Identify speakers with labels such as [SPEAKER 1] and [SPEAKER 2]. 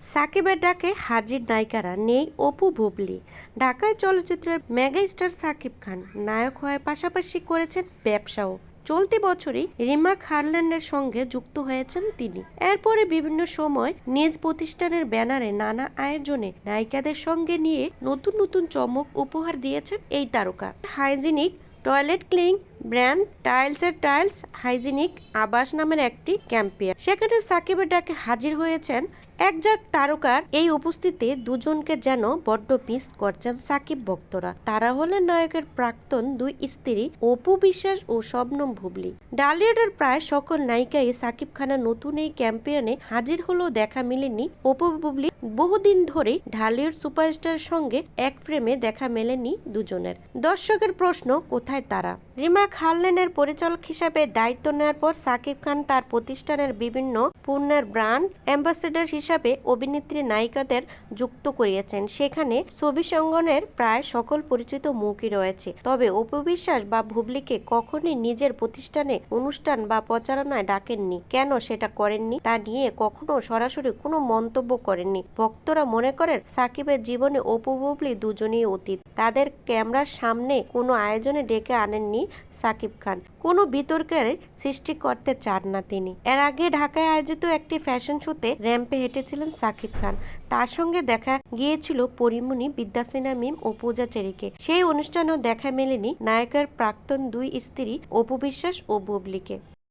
[SPEAKER 1] সাকিবের ডাকে হাজির নায়িকারা নেই অপু বুবলি। ঢাকায় চলচ্চিত্রের মেগা স্টার সাকিব খান নায়ক হয়ে পাশাপাশি করেছেন ব্যবসাও। চলতি বছরই রিমা খারল্যান্ডের সঙ্গে যুক্ত হয়েছেন তিনি। এরপরে বিভিন্ন সময় নিজ প্রতিষ্ঠানের ব্যানারে নানা আয়োজনে নায়িকাদের সঙ্গে নিয়ে নতুন নতুন চমক উপহার দিয়েছেন এই তারকা। হাইজিনিক, টয়লেট ক্লিন ব্র্যান্ড টাইলসের টাইলস হাইজিনিক আবাস নামের একটি ক্যাম্পেয়ার। সেখানে সাকিবের ডাকে হাজির হয়েছেন একজাক তারকার। এই উপস্থিতিতে দুজনকে যেন বড্ড মিস করছেন সাকিব ভক্তরা। তারা হলেন নায়কের প্রাক্তন দুই স্ত্রী অপু বিশ্বাস ও শবনম ভুবলি ডালিউডের প্রায় সকল নায়িকাই সাকিব খানের নতুন এই ক্যাম্পেইনে হাজির হলেও দেখা মেলেনি অপু বুবলি। বহুদিন ধরে ঢালিউড সুপারস্টারের সঙ্গে এক ফ্রেমে দেখা মেলেনি দুজনের। দর্শকের প্রশ্ন, কোথায় তারা? রিমা খারলেনের পরিচালক হিসাবে দায়িত্ব নেওয়ার পর সাকিব খান তার প্রতিষ্ঠানের বিভিন্ন পণ্যের ব্র্যান্ড অ্যাম্বাসেডর হিসাবে অভিনেত্রী নায়িকাদের যুক্ত করিয়েছেন। সেখানে ছবি সঙ্গনের প্রায় সকল পরিচিত মুখই রয়েছে। তবে অপবিশ্বাস বা ভুবলিকে কখনোই নিজের প্রতিষ্ঠানে, অনুষ্ঠান বা প্রচারণায় ডাকেননি। কেন সেটা করেননি তা নিয়ে কখনো সরাসরি কোনো মন্তব্য করেননি। ভক্তরা মনে করেন সাকিবের জীবনে অপু দুজনেই অতীত। তাদের ক্যামেরার সামনে কোনো আয়োজনে ডেকে আনেননি সাকিব খান। কোনো বিতর্কের সৃষ্টি করতে চান না তিনি। এর আগে ঢাকায় আয়োজিত একটি ফ্যাশন শোতে র্যাম্পে হেঁটেছিলেন সাকিব খান। তার সঙ্গে দেখা গিয়েছিল পরিমণি, বিদ্যাসিনা মিম ও পূজা চেরিকে। সেই অনুষ্ঠানেও দেখা মেলেনি নায়কের প্রাক্তন দুই স্ত্রী, অপু বিশ্বাস ও বুবলিকে।